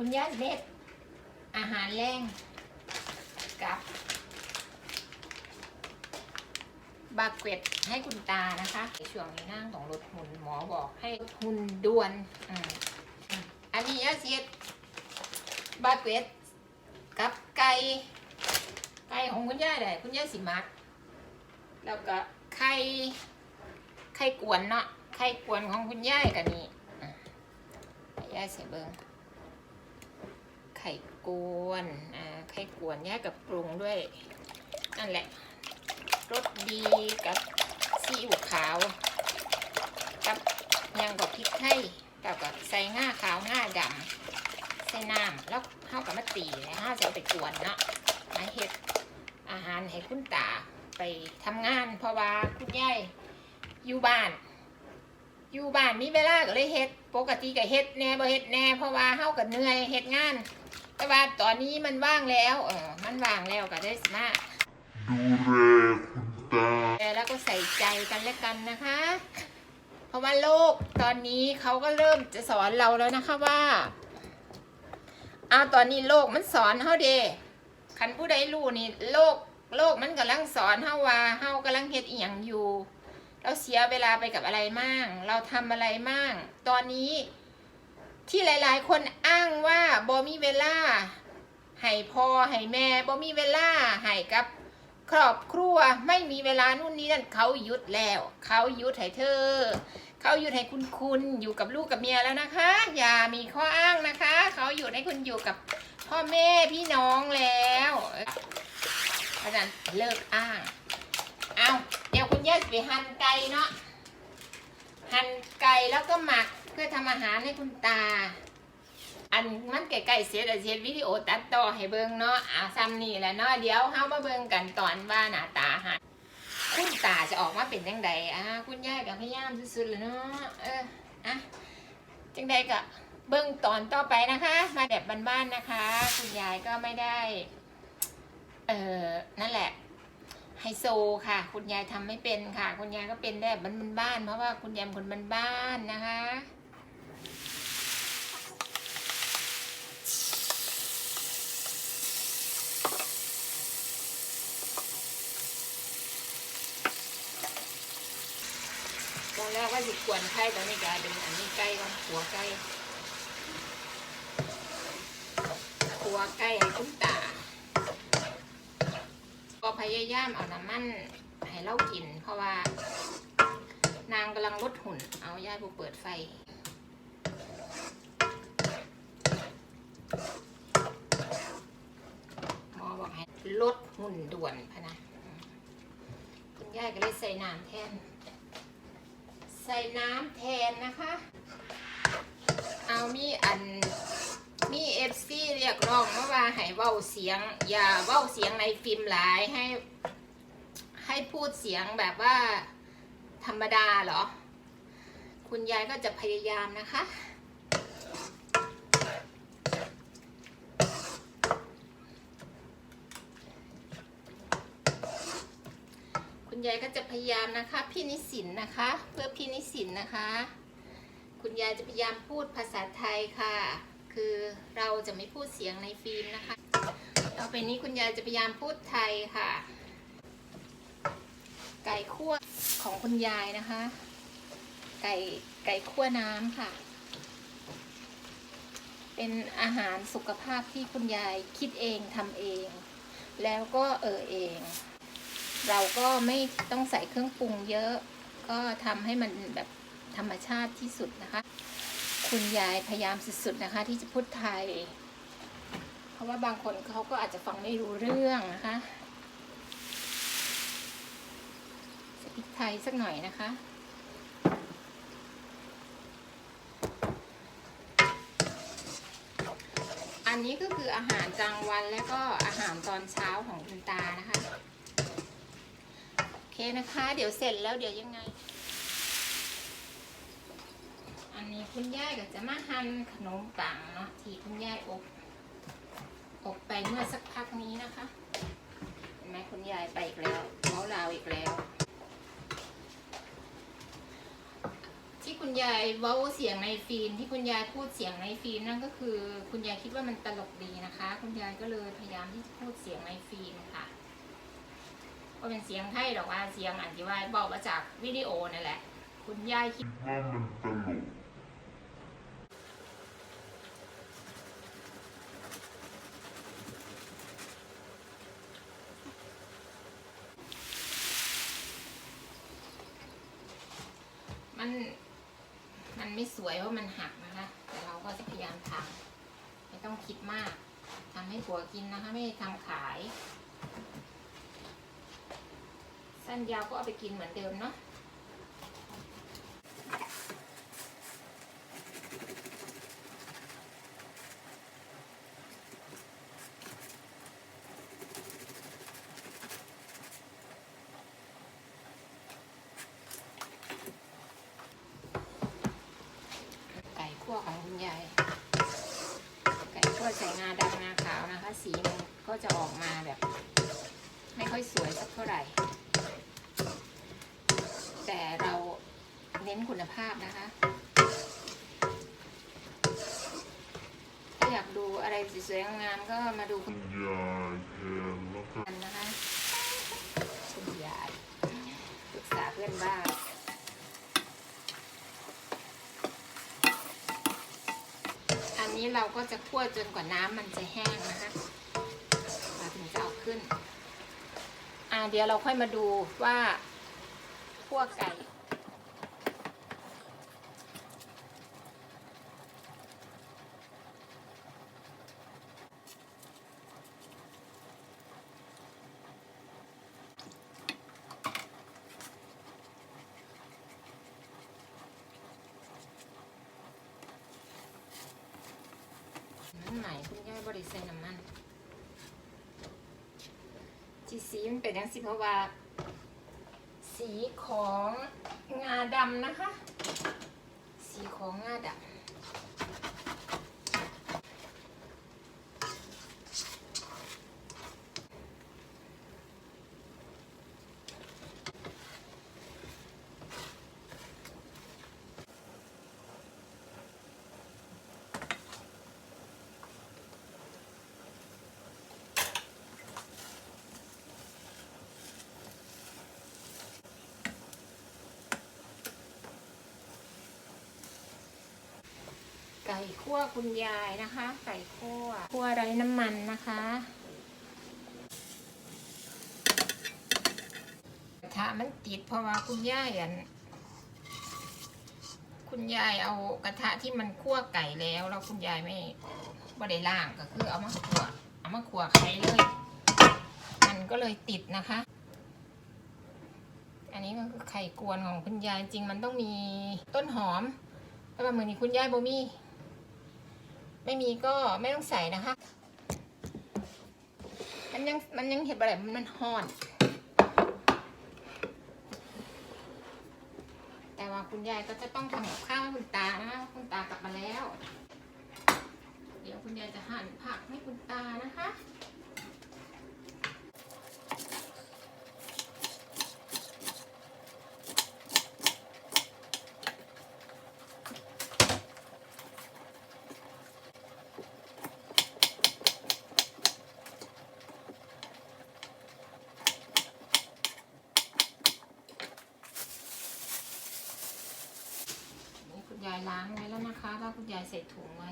คุณย่าเล็ด อาหารแรงกับบาเกตให้คุณตานะคะในช่วงนี้นั่งของรถหุ่นหมอบอกให้หุ่นด่วนอันนี้อาเซียดบาเกตกับไก่ไก่ของคุณย่าเลยคุณย่าสิมักแล้วก็ไข่ไข่กวนเนาะไข่กวนของคุณย่ายกันนี่ย่าใส่เบิงไข่กวนอ่าไข่กวนแย่ากับปรุงด้วยนั่นแหละรสดีกับซีอิ๊วขาว กับยังกับพริกไทยกับกับใส่ง่าขาวง่าดำใส่น้ำแล้วเข้ากับมะตีแล้วห้าจะเอาไปกวนเนาะมาเฮ็ดอาหารให้คุณตาไปทำงาน เพราะว่าคุณยายอยู่บ้าน อยู่บ้านมีเวลาก็เลยเฮ็ด ปกติก็เฮ็ดแหน่บ่เฮ็ดแหน่เพราะว่าเฮาก็เหนื่อยเฮ็ดงาน แต่ว่าตอนนี้มันว่างแล้วเออมันว่างแล้วก็ได้มาดูแลคุณตาแล้วก็ใส่ใจกันและกันนะคะ เพราะว่าโลกตอนนี้เขาก็เริ่มจะสอนเราแล้วนะคะว่าเอาตอนนี้โลกมันสอนเฮาเดคันผู้ใดรู้นี่โลกโลกมันกำลังสอนเฮาว่าเฮากำลังเฮ็ดอีหยังอยู่ เราเสียเวลาไปกับอะไรมั่ง เราทำอะไรมั่ง ตอนนี้ที่หลาย ๆ คนอ้างว่าบ่มีเวลาให้พ่อให้แม่บ่มีเวลาให้กับครอบครัวไม่มีเวลานู่นนี่นั่นเขาหยุดแล้ว เขาหยุดให้เธอ เขาหยุดให้คุณคุณอยู่กับลูกกับเมียแล้วนะคะ อย่ามีข้ออ้างนะคะ เขาหยุดให้คุณอยู่กับพ่อแม่พี่น้องแล้วเพราะฉะนั้นเลิกอ้าง เอาเดี๋ยวคุณย่าจะไปหั่นไก่เนาะ หั่นไก่แล้วก็หมักเพื่อทำอาหารให้คุณตา อันมันไก่ๆเสียแต่เสียวิดีโอตัดต่อให้เบิ่งเนาะอาซ้ำนี่แหละเนาะเดี๋ยวเฮามาเบิ่งกันตอนว่าหน้าตาหันคุณตาจะออกมาเป็นจังใดอ่าคุณยายก็พยายามสุดๆเลยเนาะ เออ อะ จังใดก็เบิ่งตอนต่อไปนะคะ มาแบบบ้านๆนะคะ คุณยายก็ไม่ได้ เออนั่นแหละ ไฮโซค่ะ คุณยายทำไม่เป็นค่ะ คุณยายก็เป็นได้แบบบ้านเพราะว่าคุณยายเป็นคนบ้านๆนะคะตอนแรกว่าสิกวนไข่ตอนนี้กลายเป็นอันนี้ไก่ก่อนหัวไก่หัวไก่ให้คุณตา ก็พยายามเอาน้ำมันให้เรากิน เพราะว่านางกำลังลดหุ่น เอาย่าผู้เปิดไฟ หมอบอกให้ลดหุ่นด่วนพะนะ คุณย่าก็เลยใส่น้ำแทน ใส่น้ำแทนนะคะ เอามีอัน มีเอฟซีเรียกร้องมาว่าให้เว้าเสียง อย่าเว้าเสียงในฟิล์มหลายให้ ให้พูดเสียงแบบว่าธรรมดาเหรอ คุณยายก็จะพยายามนะคะ คุณยายก็จะพยายามนะคะพี่นิสินนะคะ เพื่อพี่นิสินนะคะ คุณยายจะพยายามพูดภาษาไทยค่ะ คือเราจะไม่พูดเสียงในฟิล์มนะคะ ต่อไปนี้คุณยายจะพยายามพูดไทยค่ะ ไก่คั่วของคุณยายนะคะ ไก่ไก่คั่วน้ำค่ะ เป็นอาหารสุขภาพที่คุณยายคิดเองทำเอง แล้วก็เออเอง เราก็ไม่ต้องใส่เครื่องปรุงเยอะ ก็ทำให้มันแบบธรรมชาติที่สุดนะคะ คุณยายพยายามสุดๆนะคะ ที่จะพูดไทย เพราะว่าบางคนเขาก็อาจจะฟังไม่รู้เรื่องนะคะใส่พริกไทยสักหน่อยนะคะอันนี้ก็คืออาหารกลางวันและก็อาหารตอนเช้าของคุณตานะคะ โอเคนะคะ เดี๋ยวเสร็จแล้วเดี๋ยวยังไง นี้คุณย่ายก็จะมาหั่นขนมปังเนาะที่คุณย่ายอบอบไปเมื่อสักพักนี้นะคะ เห็นไหมคุณยายไปอีกแล้วเมาลาวอีกแล้ว ที่คุณยายเว้าเสียงในฟิล์มที่คุณยายพูดเสียงในฟิล์มนั่นก็คือ คุณยายคิดว่ามันตลกดีนะคะ คุณยายก็เลยพยายามที่จะพูดเสียงในฟิล์มค่ะก็เป็นเสียงไทยหรอกว่าเสียงอันที่ว่าบอกมาจากวิดีโอนั่นแหละ คุณยายคิดว่ามันตลก มัน มันไม่สวยเพราะมันหักนะคะ แต่เราก็จะพยายามทำไม่ต้องคิดมากทำให้ผัวกินนะคะ ไม่ทำขาย สั้นยาวก็เอาไปกินเหมือนเดิมเนาะ ไก่คั่วของคุณยาย ไก่คั่วใส่งาดำงาขาวนะคะ สีมันก็จะออกมาแบบ ไม่ค่อยสวยสักเท่าไหร่ แต่เราเน้นคุณภาพนะคะ ถ้าอยากดูอะไรสวยๆงามก็มาดูคุณยายก็กันนะคะคุณยายปรึกษาเพื่อนบ้านอันนี้เราก็จะคั่วจนกว่าน้ำมันจะแห้งนะคะ เดี๋ยวเราค่อยมาดูว่าคั่วไก่น้ำไหนคุณย่าบริใส่น้ำมัน จีสีมันเป็นยังสิเพราะว่า สีของงาดำนะคะ สีของงาดำ ไก่คั่วคุณยายนะคะ ไก่คั่วคั่วไร้น้ำมันนะคะกระทะมันติดเพราะว่าคุณยายอันคุณยายเอากระทะที่มันคั่วไก่แล้วแล้วคุณยายไม่บ่ได้ล่างก็คือเอามาคั่วเอามาคั่วไข่เลย มันก็เลยติดนะคะ อันนี้ก็คือไข่กวนของคุณยายจริงมันต้องมีต้นหอมแต่ว่ามือนี้คุณยายบ่มี ไม่มีก็ไม่ต้องใส่นะคะ มันยังมันยังเห็ดอะไรมันห่อน แต่ว่าคุณยายก็จะต้องทำกับข้าวให้คุณตานะคะคุณตากลับมาแล้ว เดี๋ยวคุณยายจะหั่นผักให้คุณตานะคะ นี่คุณยายล้างไว้แล้วนะคะ แล้วคุณยายใส่ถุงไว้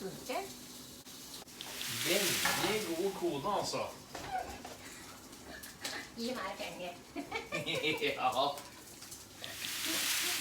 funker. Veldig god kone, altså. Gi meg penger. ja.